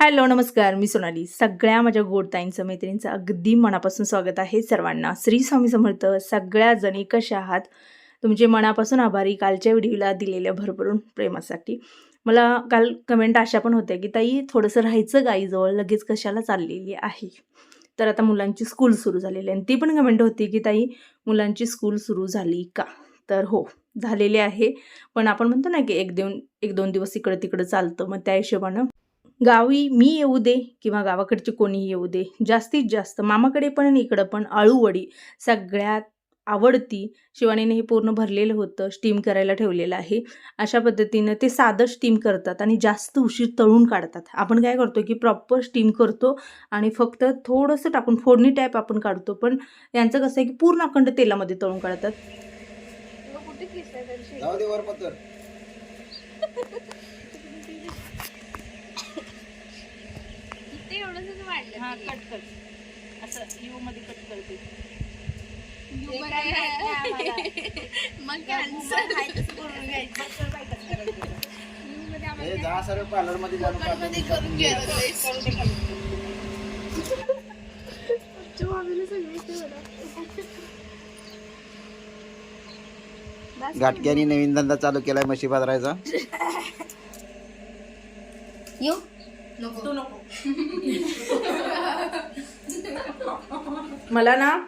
Hello नमस्कार. मी सोनाली. सगळ्या माझ्या गोडताईंचं मैत्रिणींचं अगदी मनापासून स्वागत आहे सर्वांना. श्री स्वामी समर्थ सगळ्या जणी कशा आहात? तुमचे मनापासून आभारी कालच्या व्हिडिओला दिलेल्या भरभरून प्रेमासाठी. मला काल कमेंट अशा पण होत्या की ताई थोडंसं राहायचं गाईजवळ लगेच कशाला चाललेली आहे? तर आता मुलांची स्कूल सुरू झालेली आहे. आणि ती पण कमेंट होती की ताई मुलांची स्कूल सुरू झाली का? तर हो झालेली आहे. पण आपण म्हणतो ना की एक दोन एक दोन दिवस इकडं तिकडं चालतं. मग त्या हिशोबानं गावी मी येऊ दे किंवा गावाकडचे कोणीही येऊ दे जास्तीत जास्त मामाकडे पण आणि इकडं पण आळूवडी सगळ्यात आवडती. शिवानीने हे पूर्ण भरलेलं होतं स्टीम करायला ठेवलेलं आहे. अशा पद्धतीनं ते साधं स्टीम करतात आणि जास्त उशीर तळून काढतात. आपण काय करतो की प्रॉपर स्टीम करतो आणि फक्त थोडंसं टाकून फोडणी टाईप आपण काढतो पण यांचं कसं आहे की पूर्ण अखंड तेलामध्ये तळून काढतात जाऊ दे वर पत्तर ते एवढंच वाढलं हां. कट कट असं यू मध्ये कट करते. You ते पण काय नाही माहिती आम्हाला. मग cancel. You मध्ये आम्हाला हे जा सर्व पार्लरमध्ये जाऊन कोकणमध्ये करून घ्यायला घाटक्यानी नवीन धंदा चालू केलाय म्हशी बाजारायचा येऊ. नको. मला ना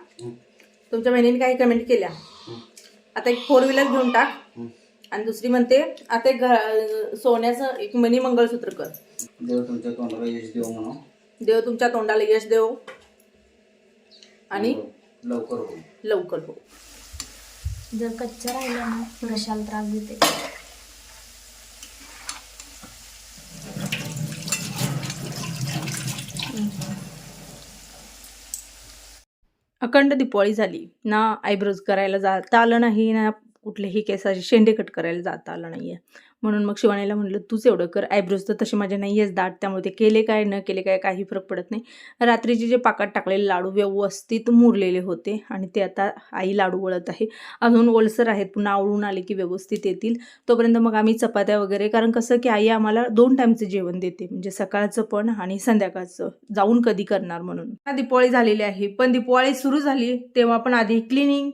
तुमच्या बहिणीने काही कमेंट केल्या. आता एक फोर व्हीलर घेऊन टाक. आणि दुसरी म्हणते आता एक घ- सोन्याचं एक मनी मंगळसूत्र कर. देव तुमच्या तोंडाला यश देव म्हणून. देव तुमच्या तोंडाला यश देव. आणि लवकर हो लवकर हो जर कच्चा राहिला ना घशाला त्रास देते. अखंड दिपवाळी झाली. ना आयब्रोज करायला जाता आलं नाही ना कुठल्याही केसाचे शेंडे कट करायला जाता आलं नाही आहे म्हणून मग शिवानीला म्हणलं तूच एवढं कर आयब्रोज तर तसे माझे नाही आहेच दाट त्यामुळे ते केले काय न केले काय काही फरक पडत नाही. रात्रीचे जे पाकात टाकलेले लाडू व्यवस्थित मुरलेले होते आणि ते आता आई लाडू वळत आहे. अजून ओलसर आहेत पुन्हा आवळून आले की व्यवस्थित येतील. तोपर्यंत मग आम्ही चपात्या वगैरे कारण कसं की आई आम्हाला दोन टाईमचं जेवण देते म्हणजे सकाळचं पण आणि संध्याकाळचं. जाऊन कधी करणार म्हणून. आता दिपाळी झालेली आहे पण दिपाळी सुरू झाली तेव्हा पण आधी क्लिनिंग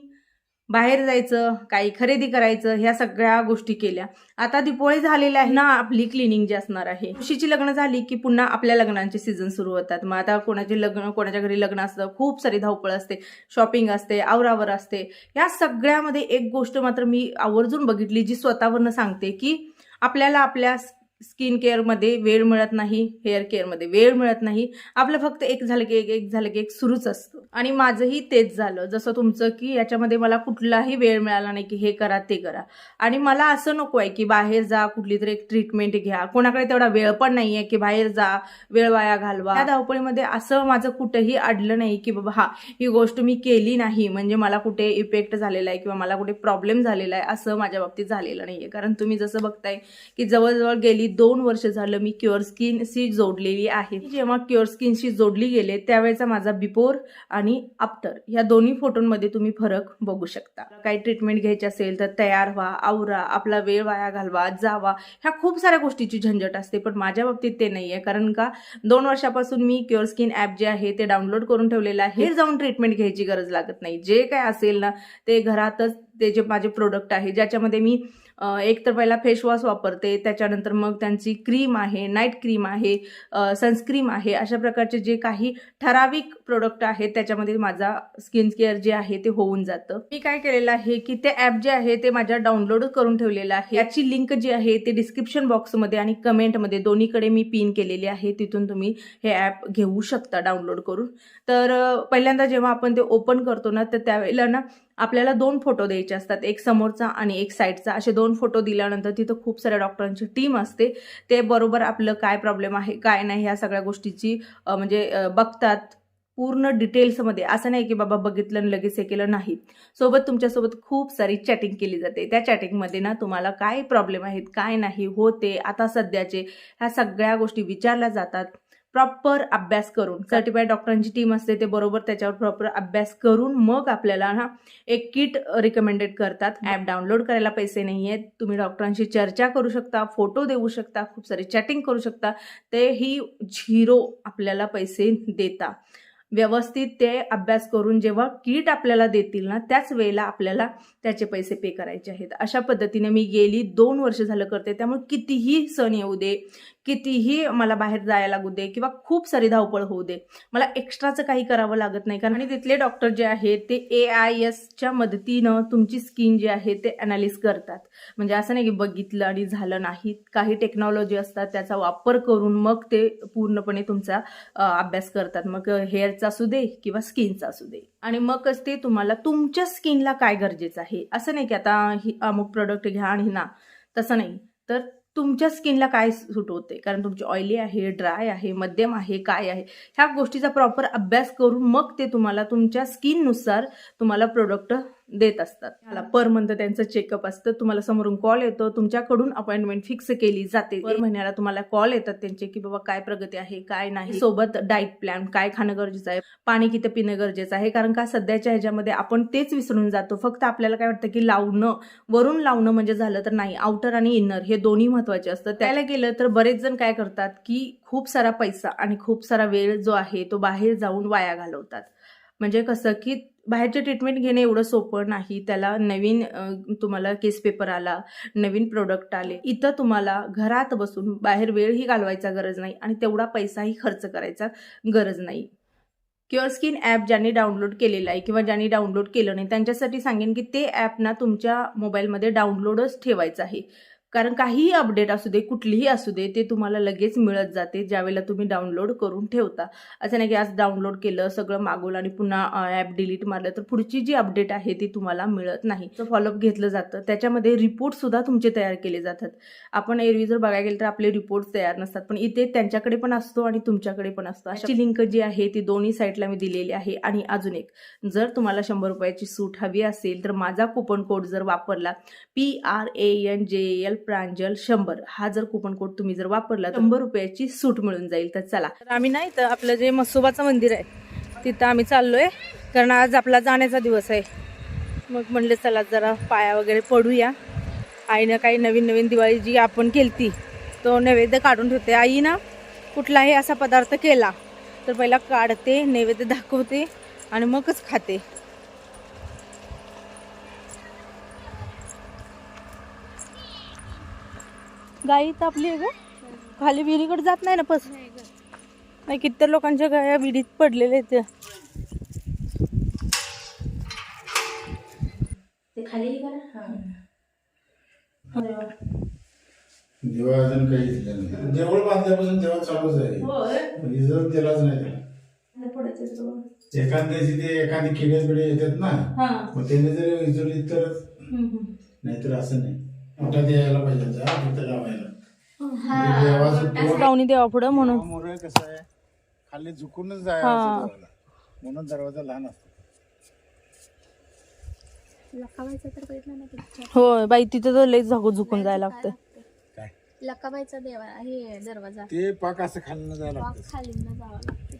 बाहेर जायचं काही खरेदी करायचं ह्या सगळ्या गोष्टी केल्या. आता दिपोळी झालेल्या आहे. ना आपली क्लिनिंग जी असणार आहे. खुशीची लग्न झाली की पुन्हा आपल्या लग्नांचे सीझन सुरू होतात. मग आता कोणाचे लग्न कोणाच्या घरी लग्न असतं खूप सारी धावपळ असते. शॉपिंग असते आवरावर असते. या सगळ्यामध्ये एक गोष्ट मात्र मी आवर्जून बघितली जी स्वतःवरनं सांगते की आपल्याला आपल्या स्किन केअरमध्ये वेळ मिळत नाही हेअर केअरमध्ये वेळ मिळत नाही. आपलं फक्त एक झालं की एक एक झालं की एक सुरूच असतं. आणि माझंही तेच झालं. जसं तुमचं की याच्यामध्ये मला कुठलाही वेळ मिळाला नाही की हे करा ते करा. आणि मला असं नको आहे की बाहेर जा कुठली तरी एक ट्रीटमेंट घ्या. कोणाकडे तेवढा वेळ पण नाही आहे की बाहेर जा वेळ वाया घालवा. त्या धावपळीमध्ये असं माझं कुठेही अडलं नाही की बाबा हा ही गोष्ट मी केली नाही. म्हणजे मला कुठे इफेक्ट झालेला आहे किंवा मला कुठे प्रॉब्लेम झालेला आहे असं माझ्या बाबतीत झालेलं नाही आहे कारण तुम्ही जसं बघताय की जवळजवळ गेली दोन वर्ष झालं मी क्युअर स्किनशी जोडलेली आहे. जेव्हा क्युअर स्किनशी जोडली गेले त्यावेळेचा माझा बिफोर आणि आफ्टर या दोन्ही फोटोंमध्ये तुम्ही फरक बघू शकता. काही ट्रीटमेंट घ्यायची असेल तर तयार व्हा आवरा आपला वेळ वाया घालवा जावा. ह्या खूप साऱ्या गोष्टीची झंझट असते पण माझ्या बाबतीत ते नाही आहे कारण का दोन वर्षापासून मी क्युअर स्किन ॲप जे आहे ते डाउनलोड करून ठेवलेलं आहे. जाऊन ट्रीटमेंट घ्यायची गरज लागत नाही. जे काय असेल ना ते घरातच ते जे माझे प्रोडक्ट आहे ज्याच्यामध्ये मी एक तर पहिला फेसवॉश वापरते त्याच्यानंतर मग त्यांची क्रीम आहे नाईट क्रीम आहे सनस्क्रीम आहे अशा प्रकारचे जे काही ठराविक प्रोडक्ट आहेत त्याच्यामध्ये माझा स्किन केअर जे आहे ते होऊन जातं. मी काय केलेलं आहे की ते ॲप जे आहे ते माझ्या डाउनलोड करून ठेवलेलं आहे. याची लिंक जी आहे ते डिस्क्रिप्शन बॉक्समध्ये आणि कमेंटमध्ये दोन्हीकडे मी पिन केलेली आहे. तिथून तुम्ही हे ॲप घेऊ शकता डाउनलोड करून. तर पहिल्यांदा जेव्हा आपण ते ओपन करतो ना तर त्यावेळेला ना आपल्याला दोन फोटो द्यायचे असतात. एक समोरचा आणि एक साईडचा असे दोन फोटो दिल्यानंतर तिथं खूप साऱ्या डॉक्टरांची टीम असते. ते बरोबर आपलं काय प्रॉब्लेम आहे काय नाही ह्या सगळ्या गोष्टीची म्हणजे बघतात. पूर्ण डिटेल्समध्ये असं नाही की बाबा बघितलं आणि लगेच हे केलं नाही. सोबत तुमच्यासोबत खूप सारी चॅटिंग केली जाते. त्या चॅटिंगमध्ये ना तुम्हाला काय प्रॉब्लेम आहेत काय नाही होते आता सध्याचे ह्या सगळ्या गोष्टी विचारल्या जातात. प्रॉपर अभ्यास करून. सर्टिफाईड डॉक्टरांची टीम असते ते बरोबर त्याच्यावर प्रॉपर अभ्यास करून मग आपल्याला ना एक किट रिकमेंडेड करतात. ॲप डाउनलोड करायला पैसे नाही आहेत तुम्ही डॉक्टरांशी चर्चा करू शकता फोटो देऊ शकता खूप सारी चॅटिंग करू शकता. तेही झिरो आपल्याला पैसे देता. व्यवस्थित ते अभ्यास करून जेव्हा किट आपल्याला देतील ना त्याच वेळेला आपल्याला त्याचे पैसे पे करायचे आहेत. अशा पद्धतीने मी गेली दोन वर्ष झालं करते. त्यामुळे कितीही सण येऊ दे कितीही मला बाहेर जायला लागू दे किंवा खूप सारी धावपळ होऊ दे मला एक्स्ट्राचं काही करावं लागत नाही. कारण आणि तिथले डॉक्टर जे आहेत ते ए आय एसच्या मदतीनं तुमची स्किन जी आहे ते अनालिस करतात. म्हणजे असं नाही की बघितलं आणि झालं नाही. काही टेक्नॉलॉजी असतात त्याचा वापर करून मग ते पूर्णपणे तुमचा अभ्यास करतात. मग हेअर हेअरचा असू दे किंवा स्किनचा असू दे. आणि मगच ते तुम्हाला तुमच्या स्किनला काय गरजेचं आहे? असं नाही की आता ही अमुक प्रोडक्ट घ्या आणि ना. तसं नाही. तर तुमच्या स्किनला काय सूट होते? कारण तुमची ऑइली आहे ड्राय आहे मध्यम आहे काय आहे? ह्या गोष्टीचा प्रॉपर अभ्यास करून मग ते तुम्हाला तुमच्या स्किननुसार तुम्हाला प्रोडक्ट देत असतात. मला पर मंथ त्यांचं चेकअप असतं. तुम्हाला समोरून कॉल येतो. तुमच्याकडून अपॉइंटमेंट फिक्स केली जाते. पर महिन्याला तुम्हाला कॉल येतात त्यांचे की बाबा काय प्रगती आहे काय नाही. सोबत डाईट प्लॅन काय खाणं गरजेचं आहे? पाणी किती पिणं गरजेचं आहे? कारण का सध्याच्या ह्याच्यामध्ये आपण तेच विसरून जातो. फक्त आपल्याला काय वाटतं की लावणं वरून लावणं म्हणजे झालं तर नाही. आउटर आणि इनर हे दोन्ही महत्त्वाचे असतं त्याला गेलं तर बरेच जण काय करतात की खूप सारा पैसा आणि खूप सारा वेळ जो आहे तो बाहेर जाऊन वाया घालवतात. म्हणजे कसं की बाहेरचे ट्रीटमेंट घेणे एवढं सोपं नाही. त्याला नवीन तुम्हाला केस पेपर आला नवीन प्रोडक्ट आले. इथं तुम्हाला घरात बसून बाहेर वेळही घालवायचा गरज नाही आणि तेवढा पैसाही खर्च करायचा गरज नाही. क्युअर स्किन ॲप ज्यांनी डाउनलोड केलेलं आहे किंवा ज्यांनी डाउनलोड केलं नाही त्यांच्यासाठी सांगेन की ते ॲप ना तुमच्या मोबाईलमध्ये डाउनलोडच ठेवायचं आहे. कारण काहीही अपडेट असू दे कुठलीही असू दे ते तुम्हाला लगेच मिळत जाते ज्यावेळेला तुम्ही डाउनलोड करून ठेवता. असं नाही की आज डाउनलोड केलं सगळं मागवलं आणि पुन्हा ॲप डिलीट मारलं तर पुढची जी अपडेट आहे ती तुम्हाला मिळत नाही. तर फॉलोअप घेतलं जातं. त्याच्यामध्ये रिपोर्टसुद्धा तुमचे तयार केले जातात. आपण एरवी जर बघायला गेलं तर आपले रिपोर्ट तयार नसतात पण इथे त्यांच्याकडे पण असतो आणि तुमच्याकडे पण असतो. अशी लिंक जी आहे ती दोन्ही साईडला मी दिलेली आहे. आणि अजून एक जर तुम्हाला शंभर रुपयाची सूट हवी असेल तर माझा कुपन कोड जर वापरला P R A N J L Pranjal शंभर. हा जर कुपन कोड तुम्ही जर वापरला शंभर. रुपयाची सूट मिळून जाईल. तर चला. तर आम्ही नाही तर आपलं जे मसोबाचं मंदिर आहे तिथं आम्ही चाललोय. कारण आज आपला जाण्याचा दिवस आहे. मग म्हणले चला जरा पाया वगैरे पडूया. आईनं काही नवीन नवीन दिवाळी जी आपण केलती तो नैवेद्य काढून ठेवते. आई ना कुठलाही असा पदार्थ केला तर पहिला काढते नैवेद्य दाखवते आणि मगच खाते. गाई तापली आहे का खाली विहिरीकडे जात नाही ना पस. नाही किती लोकांच्या गाया विहिरीत पडलेल्या आहेत त्या. ते खाली करा दिवा अजून काही देवळ बांधल्यापासून तेव्हा चालूच आहे. इजत दिलाच नाही. त्याला एखाद्याची ते एखादी किडे बिडे येतात ना. हा. मग त्याने जर इजवली तर. नाहीतर असं नाही. मोठा द्यायला पाहिजे लावायला म्हणजे लावणी देवा पुढं म्हणून. मोर कसं आहे खाली झुकूनच हा. देवाला. म्हणून दरवाजा लहान असतो. लकाबाईचा तर बघितलं ना पिक्चर होय बाई तिथं तर लई झाकू झुकून जायला लागतं. काय लकाबाईचा देवा हे दरवाजा. ते पाक असं खालनं जायला वाक लागतं. खालीनं जावं लागते.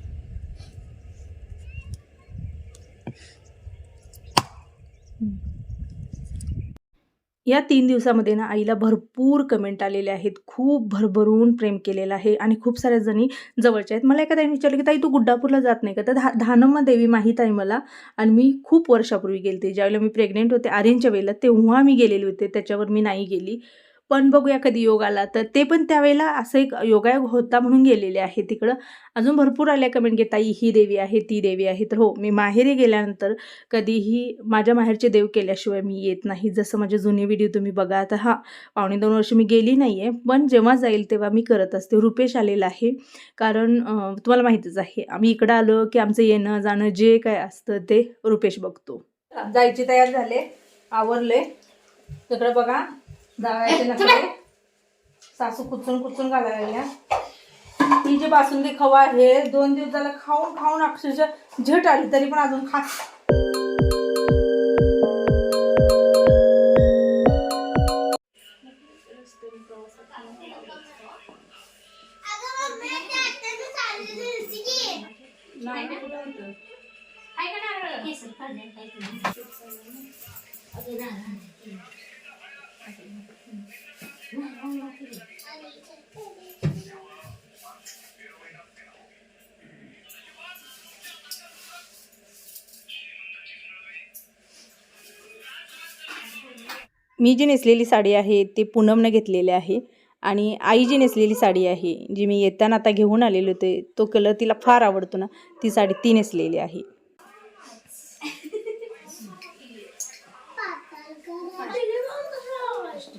या तीन दिवसामध्ये ना आईला भरपूर कमेंट आलेले आहेत. खूप भरभरून प्रेम केलेलं आहे आणि खूप साऱ्या जणी जवळच्या आहेत. मला एका ताईने विचारलं की ताई तू गुड्डापूरला जात नाही का? तर धा धानम्मा देवी माहीत आहे मला. आणि मी खूप वर्षापूर्वी गेलते. ज्यावेळेला मी प्रेग्नेंट होते आर्यनच्या वेळेला तेव्हा मी गेलेले होते. त्याच्यावर मी नाही गेली. पण बघूया कधी योग आला. तर ते पण त्यावेळेला असं एक योगायोग होता म्हणून गेलेले आहे तिकडं. अजून भरपूर आल्या कमेंट की ताई ही देवी आहे ती देवी आहे. तर हो मी माहेरी गेल्यानंतर कधीही माझ्या माहेरचे देव केल्याशिवाय मी येत नाही. जसं माझे जुने व्हिडिओ तुम्ही बघा. आता हां पावणे दोन वर्ष मी गेली नाही आहे पण जेव्हा जाईल तेव्हा मी करत असते. रुपेश आलेला आहे. कारण तुम्हाला माहीतच आहे आम्ही इकडं आलो की आमचं येणं जाणं जे काय असतं ते रुपेश बघतो. जायची तयार झाले. आवरले. तिकडं बघा. जावायचे सासू कुचून कुचून घालायला. लागल्या ही जी बासुंदी खवा आहे दोन दिवस झालं खाऊन खाऊन अक्षरशः झट आली तरी पण अजून काय केलं? मी जी नेसलेली साडी आहे ती पूनमनं घेतलेली आहे आणि आई जी नेसलेली साडी आहे जी मी येताना आता घेऊन आलेलो होते तो कलर तिला फार आवडतो ना ती साडी ती नेसलेली आहे एकनाथ शिंदे सांगोले तुझी बॅग कुठे आहे? तुझी बॅग तुमची. तिथे ये बघ की.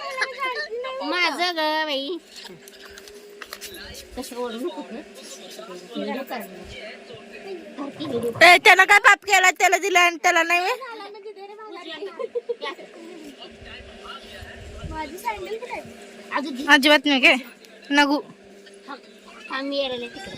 माझं ग बाई कसं ओढू नको गं. व्हिडिओ काढ. धरती व्हिडिओ. त्यानं काय पाप केला त्याला दिला आणि त्याला नाही माझी सँडल कुठे आहे? अगं दे. अजिबात नाही काय नगू थांब, मी यायला तिकडे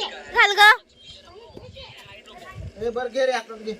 घाल ग बर घे रे आता घे.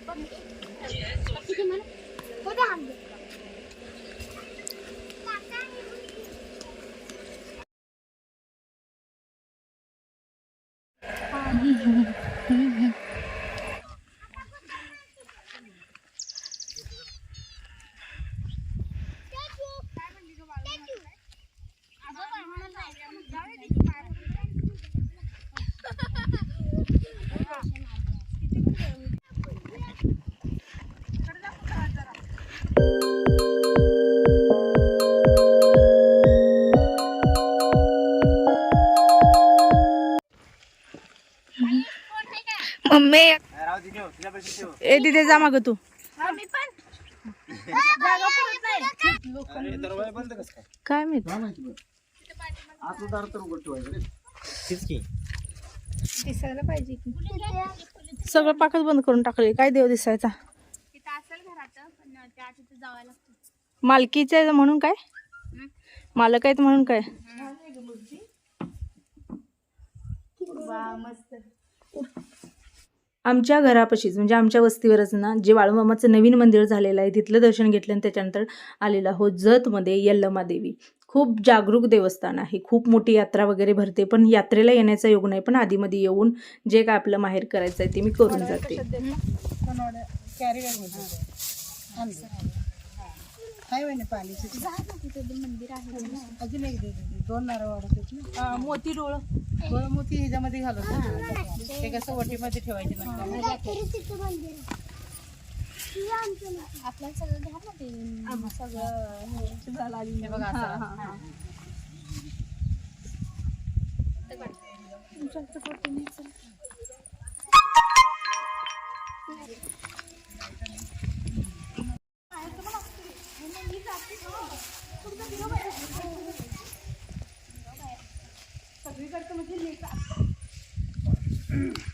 ए तिथे जा माग तू. काय? काय माहीत? सगळं पाकच बंद करून टाकले काय देव दिसायचा? मालकीचे म्हणून काय? मालक आहेत म्हणून काय? आमच्या घरापाशीच म्हणजे आमच्या वस्तीवरच ना जे बाळूमामाचं नवीन मंदिर झालेलं आहे तिथलं दर्शन घेतलं आणि त्याच्यानंतर आलेलं आहोत जतमध्ये यल्लमा देवी खूप जागरूक देवस्थान आहे खूप मोठी यात्रा वगैरे भरते पण यात्रेला येण्याचा योग नाही पण आधीमध्ये येऊन जे काय आपलं माहेर करायचं आहे ते मी करून जाते. मंदिर आहे दोन नारळ वाढत ना. मोती डोळ. गोळ मोती ह्याच्यामध्ये घालत ते कसं वटीमध्ये ठेवायचे आपल्याला सगळं घ्या ना ते. सगळं हे बघा असं ते. हा, सगळं सोडायचं. ते ना मुलांना कधी-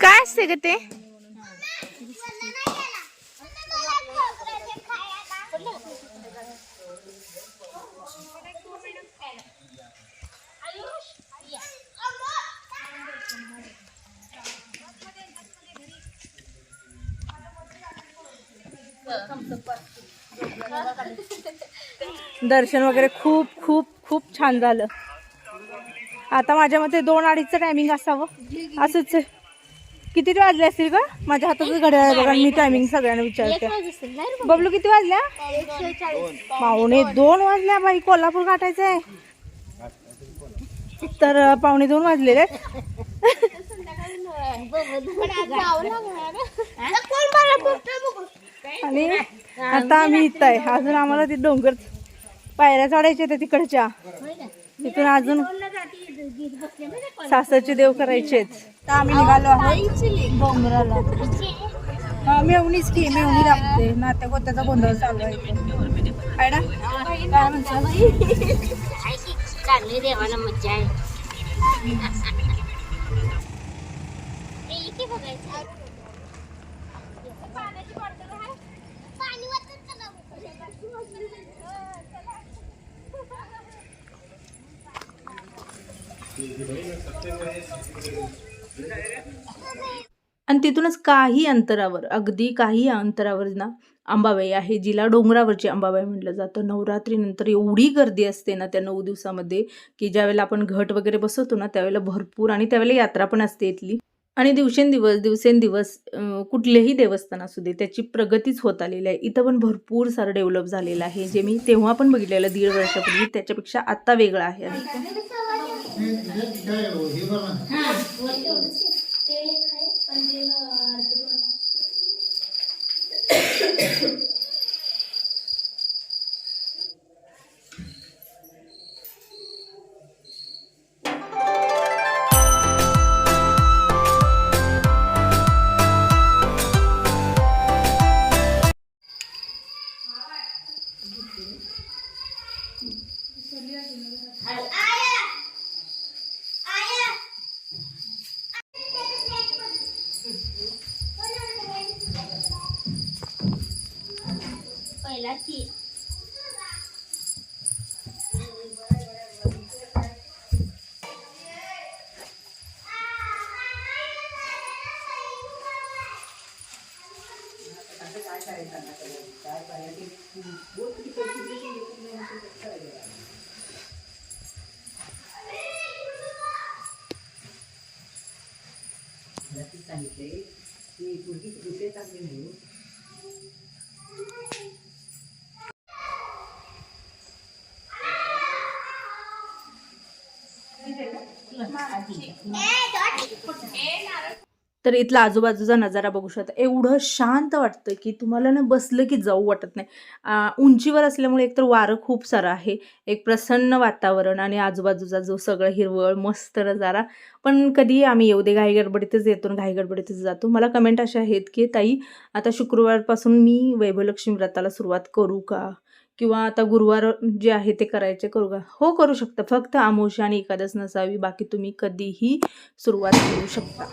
काय असते ग ते? दर्शन वगैरे खूप खूप खूप छान झालं. आता माझ्या मते दोन अडीचचं टायमिंग असावं. असंच किती वाजले असतील का माझ्या हातातच घड्याळ बघा मी टायमिंग सगळ्यांना विचारते. बबलू किती वाजल्या? पावणे दोन वाजल्या बाई कोल्हापूर गाठायचं आहे. तर पाहुणे पावणे दोन वाजलेले आहेत. आणि आता आम्ही इथं आहे. अजून आम्हाला ते डोंगर पायऱ्या चढायच्या त्या तिकडच्या. तिथून अजून सासरचे देव करायचे आम्ही निघालो आहोत डोंगराला. मेवणीच की मेवणी लागते. नात्या गोत्याचा गोंधळ चालू आहे. इथे. आहे ना? काय म्हणतात चांगली देवाला मज्जा आहे इथे बघायचं पाण्याची बॉटल आहे पाणी वाटत आणि तिथूनच काही अंतरावर अगदी काही अंतरावर ना अंबाबाई आहे जिला डोंगरावरची अंबाबाई म्हटलं जातं. नवरात्रीनंतर एवढी गर्दी असते ना त्या नऊ दिवसामध्ये की ज्यावेळेला आपण घट वगैरे बसवतो ना त्यावेळेला भरपूर आणि त्यावेळेला यात्रा पण असते इथली. आणि दिवसेंदिवस दिवसेंदिवस कुठलेही देवस्थान असू दे त्याची प्रगतीच होत आलेली आहे. इथं पण भरपूर सारं डेव्हलप झालेलं आहे. जे मी तेव्हा पण बघितलेलं दीड वर्षापूर्वी त्याच्यापेक्षा आत्ता वेगळं आहे. सांगितले की पुढची कुठे चांगली नाही? तर इथला आजूबाजूचा नजारा बघू शकता. एवढं शांत वाटतं की तुम्हाला ना बसलं की जाऊ वाटत नाही. उंचीवर असल्यामुळे एकतर वारं खूप सारं आहे. एक प्रसन्न वातावरण आणि आजूबाजूचा जो सगळं हिरवळ मस्त नजारा. पण कधी आम्ही येऊ दे घाई गडबडीतच येतो घाईगडबडीतच घाई गडबडीतच जातो. मला कमेंट अशा आहेत की ताई आता शुक्रवारपासून मी वैभवलक्ष्मी व्रताला सुरुवात करू का? किंवा आता गुरुवार जे आहे ते करायचे करू का? हो करू शकता. फक्त आमोशी आणि एकादस नसावी. बाकी तुम्ही कधीही सुरुवात करू शकता.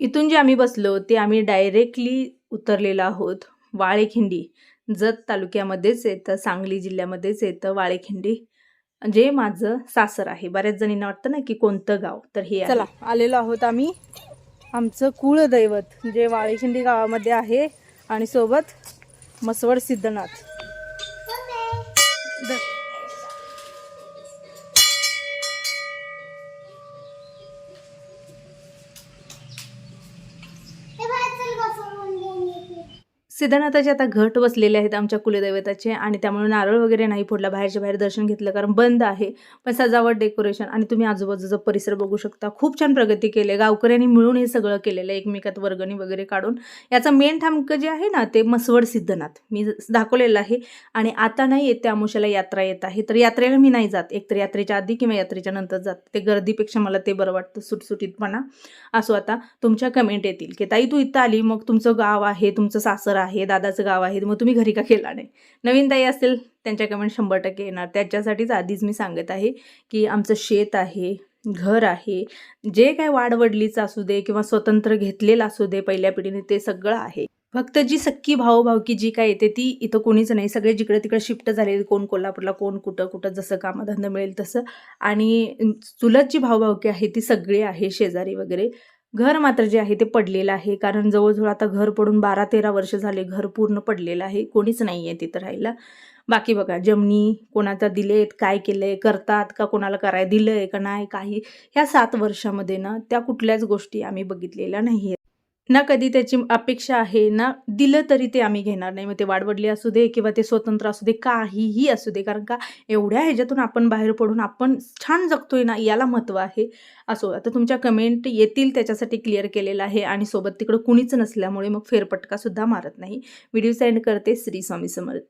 इथून जे आम्ही बसलो ते आम्ही डायरेक्टली उतरलेलो आहोत वाळेखिंडी. जत तालुक्यामध्येच येतं सांगली जिल्ह्यामध्येच येतं वाळेखिंडी. जे माझं सासर आहे. बऱ्याच जणींना वाटतं ना की कोणतं गाव तर हे चला आलेलो आहोत आम्ही. आमचं कुळदैवत जे वाळेखिंडी गावामध्ये आहे आणि सोबत मसवड सिद्धनाथ द- सिद्धनाथाचे आता घट बसलेले आहेत आमच्या कुलदैवताचे आणि त्यामुळे नारळ वगैरे नाही फोडला बाहेरच्या बाहेर दर्शन घेतलं कारण बंद आहे. पण सजावट डेकोरेशन आणि तुम्ही आजूबाजूचा परिसर बघू शकता. खूप छान प्रगती केली. आहे गावकऱ्यांनी मिळून हे सगळं केलेलं आहे एकमेकात वर्गणी वगैरे काढून. याचा मेन ठामकं जे आहे ना ते मसवड सिद्धनाथ. मी दाखवलेलं आहे. आणि आता नाही येते अमुशाला यात्रा येत आहे. तर यात्रेला मी नाही जात. एकतर यात्रेच्या आधी किंवा यात्रेच्या नंतर जात. ते गर्दीपेक्षा मला ते बरं वाटतं. सुटसुटीतपणा. असो आता तुमच्या कमेंट येतील की ताई तू इथं आली. मग तुमचं गाव आहे तुमचं सासर आहे. दादाचं गाव आहे मग तुम्ही घरी का केला नाही? नवीन ताई असतील त्यांच्या कमेंट शंभर टक्के येणार. त्याच्यासाठीच आधीच मी सांगत आहे की आमचं शेत आहे घर आहे जे काय वाडवडलीचं असू दे किंवा स्वतंत्र घेतलेलं असू दे पहिल्या पिढीने ते सगळं आहे. फक्त जी सक्की भावभावकी जी काय येते ती इथं कोणीच नाही. सगळे जिकडे तिकडे शिफ्ट झाले कोण कोल्हापूरला कोण कुठं कुठं जसं कामधंदा मिळेल तसं. आणि चुलत जी भावभावकी आहे ती सगळी आहे शेजारी वगैरे. घर मात्र जे आहे ते पडलेलं आहे. कारण जवळजवळ आता घर पडून बारा तेरा वर्ष झाले घर पूर्ण पडलेलं आहे. कोणीच नाही आहे तिथं राहायला. बाकी बघा जमनी कोणाचा दिलेत काय केलंय करतात का कोणाला करायला दिलंय का नाही काही. ह्या सात वर्षामध्ये ना त्या कुठल्याच गोष्टी आम्ही बघितलेल्या नाही आहेत ना कधी त्याची अपेक्षा आहे ना दिलं तरी ते आम्ही घेणार नाही. मग ते वाढवडले असू दे किंवा ते स्वतंत्र असू दे काहीही असू दे. कारण का एवढ्या ह्याच्यातून आपण बाहेर पडून आपण छान जगतोय ना याला महत्त्व आहे. असो आता तुमच्या कमेंट येतील त्याच्यासाठी क्लिअर केलेलं आहे आणि सोबत तिकडं कुणीच नसल्यामुळे मग फेरपटकासुद्धा मारत नाही. व्हिडिओ सेंड करते श्री स्वामी समर्थ.